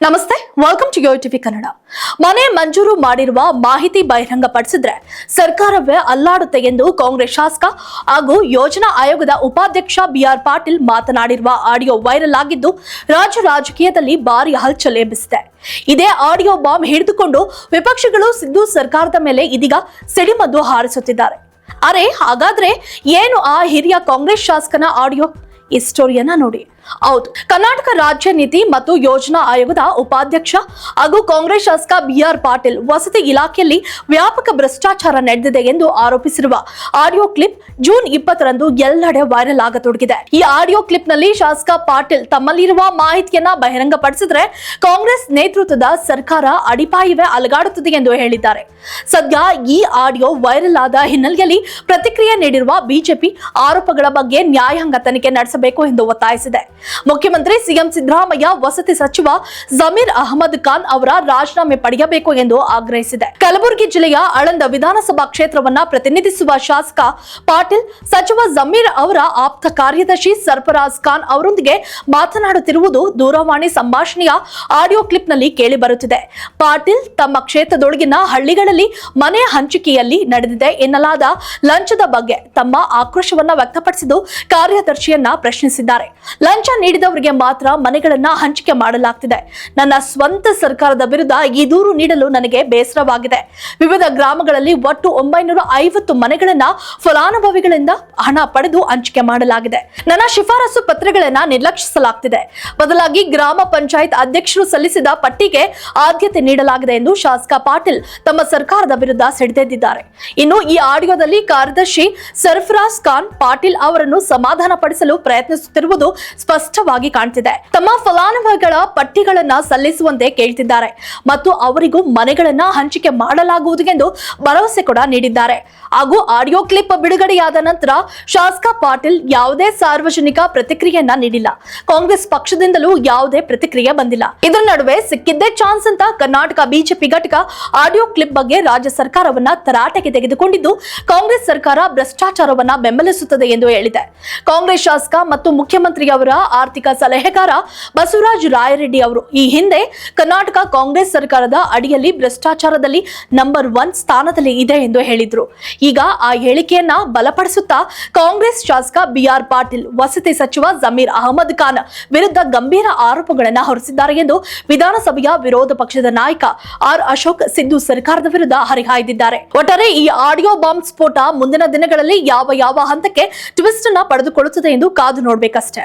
ನಮಸ್ತೆ welcome to Yo TV Kannada ಮನೆ ಮಂಜೂರು ಮಾಡಿರುವ ಮಾಹಿತಿ ಬಹಿರಂಗಪಡಿಸಿದ್ರೆ ಸರ್ಕಾರವೇ ಅಲ್ಲಾಡುತ್ತೆ ಎಂದು ಕಾಂಗ್ರೆಸ್ ಶಾಸಕ ಹಾಗೂ ಯೋಜನಾ ಆಯೋಗದ ಉಪಾಧ್ಯಕ್ಷ ಬಿಆರ್ ಪಾಟೀಲ್ ಮಾತನಾಡಿರುವ ಆಡಿಯೋ ವೈರಲ್ ಆಗಿದ್ದು, ರಾಜ್ಯ ರಾಜಕೀಯದಲ್ಲಿ ಭಾರಿ ಹಲ್ಚಲ್ ಎಬ್ಬಿಸಿದೆ. ಇದೇ ಆಡಿಯೋ ಬಾಂಬ್ ಹಿಡಿದುಕೊಂಡು ವಿಪಕ್ಷಗಳು ಸಿದ್ದು ಸರ್ಕಾರದ ಮೇಲೆ ಇದೀಗ ಸಿಡಿಮದ್ದು ಹಾರಿಸುತ್ತಿದ್ದಾರೆ. ಅರೆ, ಹಾಗಾದ್ರೆ ಏನು ಆ ಹಿರಿಯ ಕಾಂಗ್ರೆಸ್ ಶಾಸಕನ ಆಡಿಯೋ? ಈ ಸ್ಟೋರಿಯನ್ನ ನೋಡಿ. ಹೌದು. ಕರ್ನಾಟಕ ರಾಜ್ಯ ನೀತಿ ಮತ್ತು ಯೋಜನಾ ಆಯೋಗದ ಉಪಾಧ್ಯಕ್ಷ ಹಾಗೂ ಕಾಂಗ್ರೆಸ್ ಶಾಸಕ ಬಿಆರ್ ಪಾಟೀಲ್ ವಸತಿ ಇಲಾಖೆಯಲ್ಲಿ ವ್ಯಾಪಕ ಭ್ರಷ್ಟಾಚಾರ ನಡೆದಿದೆ ಎಂದು ಆರೋಪಿಸಿರುವ ಆಡಿಯೋ ಕ್ಲಿಪ್ ಜೂನ್ ಇಪ್ಪತ್ತರಂದು ಎಲ್ಲೆಡೆ ವೈರಲ್ ಆಗತೊಡಗಿದೆ. ಈ ಆಡಿಯೋ ಕ್ಲಿಪ್ನಲ್ಲಿ ಶಾಸಕ ಪಾಟೀಲ್ ತಮ್ಮಲ್ಲಿರುವ ಮಾಹಿತಿಯನ್ನ ಬಹಿರಂಗಪಡಿಸಿದ್ರೆ ಕಾಂಗ್ರೆಸ್ ನೇತೃತ್ವದ ಸರ್ಕಾರ ಅಡಿಪಾಯವೇ ಅಲಗಾಡುತ್ತದೆ ಎಂದು ಹೇಳಿದ್ದಾರೆ. ಸದ್ಯ ಈ ಆಡಿಯೋ ವೈರಲ್ ಆದ ಹಿನ್ನೆಲೆಯಲ್ಲಿ ಪ್ರತಿಕ್ರಿಯೆ ನೀಡಿರುವ ಬಿಜೆಪಿ ಆರೋಪಗಳ ಬಗ್ಗೆ ನ್ಯಾಯಾಂಗ ತನಿಖೆ ನಡೆಸಬೇಕು ಎಂದು ಒತ್ತಾಯಿಸಿದೆ. ಮುಖ್ಯಮಂತ್ರಿ ಸಿಎಂ ಸಿದ್ದರಾಮಯ್ಯ ವಸತಿ ಸಚಿವ ಜಮೀರ್ ಅಹಮದ್ ಖಾನ್ ಅವರ ರಾಜೀನಾಮೆ ಪಡೆಯಬೇಕು ಎಂದು ಆಗ್ರಹಿಸಿದೆ. ಕಲಬುರಗಿ ಜಿಲ್ಲೆಯ ಆಳಂದ ವಿಧಾನಸಭಾ ಕ್ಷೇತ್ರವನ್ನ ಪ್ರತಿನಿಧಿಸುವ ಶಾಸಕ ಪಾಟೀಲ್, ಸಚಿವ ಜಮೀರ್ ಅವರ ಆಪ್ತ ಕಾರ್ಯದರ್ಶಿ ಸರ್ಫರಾಜ್ ಖಾನ್ ಅವರೊಂದಿಗೆ ಮಾತನಾಡುತ್ತಿರುವುದು ದೂರವಾಣಿ ಸಂಭಾಷಣೆಯ ಆಡಿಯೋ ಕ್ಲಿಪ್ನಲ್ಲಿ ಕೇಳಿಬರುತ್ತಿದೆ. ಪಾಟೀಲ್ ತಮ್ಮ ಕ್ಷೇತ್ರದೊಳಗಿನ ಹಳ್ಳಿಗಳಲ್ಲಿ ಮನೆ ಹಂಚಿಕೆಯಲ್ಲಿ ನಡೆದಿದೆ ಎನ್ನಲಾದ ಲಂಚದ ಬಗ್ಗೆ ತಮ್ಮ ಆಕ್ರೋಶವನ್ನ ವ್ಯಕ್ತಪಡಿಸಿದ್ದು ಕಾರ್ಯದರ್ಶಿಯನ್ನ ಪ್ರಶ್ನಿಸಿದ್ದಾರೆ. ಲಂಚ ನೀಡಿದವರಿಗೆ ಮಾತ್ರ ಮನೆಗಳನ್ನ ಹಂಚಿಕೆ ಮಾಡಲಾಗ್ತಿದೆ. ನನ್ನ ಸ್ವಂತ ಸರ್ಕಾರದ ವಿರುದ್ಧ ಈ ದೂರು ನೀಡಲು ನನಗೆ ಬೇಸರವಾಗಿದೆ. ವಿವಿಧ ಗ್ರಾಮಗಳಲ್ಲಿ ಒಟ್ಟು ಒಂಬೈನೂರ ಐವತ್ತು ಮನೆಗಳನ್ನ ಫಲಾನುಭವಿಗಳಿಂದ ಹಣ ಪಡೆದು ಹಂಚಿಕೆ ಮಾಡಲಾಗಿದೆ. ನನ್ನ ಶಿಫಾರಸು ಪತ್ರಗಳನ್ನ ನಿರ್ಲಕ್ಷಿಸಲಾಗ್ತಿದೆ. ಬದಲಾಗಿ ಗ್ರಾಮ ಪಂಚಾಯತ್ ಅಧ್ಯಕ್ಷರು ಸಲ್ಲಿಸಿದ ಪಟ್ಟಿಗೆ ಆದ್ಯತೆ ನೀಡಲಾಗಿದೆ ಎಂದು ಶಾಸಕ ಪಾಟೀಲ್ ತಮ್ಮ ಸರ್ಕಾರದ ವಿರುದ್ಧ ಸಿಡಿದೆದ್ದಿದ್ದಾರೆ ಇನ್ನು ಈ ಆಡಿಯೋದಲ್ಲಿ ಕಾರ್ಯದರ್ಶಿ ಸರ್ಫರಾಜ್ ಖಾನ್ ಪಾಟೀಲ್ ಅವರನ್ನು ಸಮಾಧಾನ ಪಡಿಸಲು ಪ್ರಯತ್ನಿಸುತ್ತಿರುವುದು ಸ್ಪಷ್ಟವಾಗಿ ಕಾಣ್ತಿದೆ. ತಮ್ಮ ಫಲಾನುಭವಿಗಳ ಪಟ್ಟಿಗಳನ್ನ ಸಲ್ಲಿಸುವಂತೆ ಕೇಳ್ತಿದ್ದಾರೆ ಮತ್ತು ಅವರಿಗೂ ಮನೆಗಳನ್ನ ಹಂಚಿಕೆ ಮಾಡಲಾಗುವುದು ಎಂದು ಭರವಸೆ ಕೂಡ ನೀಡಿದ್ದಾರೆ. ಹಾಗೂ ಆಡಿಯೋ ಕ್ಲಿಪ್ ಬಿಡುಗಡೆಯಾದ ನಂತರ ಶಾಸಕ ಪಾಟೀಲ್ ಯಾವುದೇ ಸಾರ್ವಜನಿಕ ಪ್ರತಿಕ್ರಿಯೆಯನ್ನ ನೀಡಿಲ್ಲ. ಕಾಂಗ್ರೆಸ್ ಪಕ್ಷದಿಂದಲೂ ಯಾವುದೇ ಪ್ರತಿಕ್ರಿಯೆ ಬಂದಿಲ್ಲ. ಇದರ ನಡುವೆ ಸಿಕ್ಕಿದ್ದೇ ಚಾನ್ಸ್ ಅಂತ ಕರ್ನಾಟಕ ಬಿಜೆಪಿ ಘಟಕ ಆಡಿಯೋ ಕ್ಲಿಪ್ ಬಗ್ಗೆ ರಾಜ್ಯ ಸರ್ಕಾರವನ್ನ ತರಾಟೆಗೆ ತೆಗೆದುಕೊಂಡಿದ್ದು, ಕಾಂಗ್ರೆಸ್ ಸರ್ಕಾರ ಭ್ರಷ್ಟಾಚಾರವನ್ನ ಬೆಂಬಲಿಸುತ್ತದೆ ಎಂದು ಹೇಳಿದೆ. ಕಾಂಗ್ರೆಸ್ ಶಾಸಕ ಮತ್ತು ಮುಖ್ಯಮಂತ್ರಿಯವರ ಆರ್ಥಿಕ ಸಲಹೆಗಾರ ಬಸವರಾಜ್ ರಾಯರೆಡ್ಡಿ ಅವರು. ಈ ಹಿಂದೆ ಕರ್ನಾಟಕ ಕಾಂಗ್ರೆಸ್ ಸರ್ಕಾರದ ಅಡಿಯಲ್ಲಿ ಭ್ರಷ್ಟಾಚಾರದಲ್ಲಿ ನಂಬರ್ ಒನ್ ಸ್ಥಾನದಲ್ಲಿ ಇದೆ ಎಂದು ಹೇಳಿದ್ರು. ಈಗ ಆ ಹೇಳಿಕೆಯನ್ನ ಬಲಪಡಿಸುತ್ತಾ ಕಾಂಗ್ರೆಸ್ ಶಾಸಕ ಬಿಆರ್ ಪಾಟೀಲ್, ವಸತಿ ಸಚಿವ ಜಮೀರ್ ಅಹಮದ್ ಖಾನ್ ವಿರುದ್ಧ ಗಂಭೀರ ಆರೋಪಗಳನ್ನು ಹೊರಿಸಿದ್ದಾರೆ ಎಂದು ವಿಧಾನಸಭೆಯ ವಿರೋಧ ಪಕ್ಷದ ನಾಯಕ ಆರ್ ಅಶೋಕ್ ಸಿದ್ದು ಸರ್ಕಾರದ ವಿರುದ್ಧ ಹರಿಹಾಯ್ದಿದ್ದಾರೆ. ಒಟ್ಟಾರೆ ಈ ಆಡಿಯೋ ಬಾಂಬ್ ಸ್ಫೋಟ ಮುಂದಿನ ದಿನಗಳಲ್ಲಿ ಯಾವ ಯಾವ ಹಂತಕ್ಕೆ ಟ್ವಿಸ್ಟ್ ಅನ್ನ ಪಡೆದುಕೊಳ್ಳುತ್ತದೆ ಎಂದು ಕಾದು ನೋಡ್ಬೇಕಷ್ಟೇ.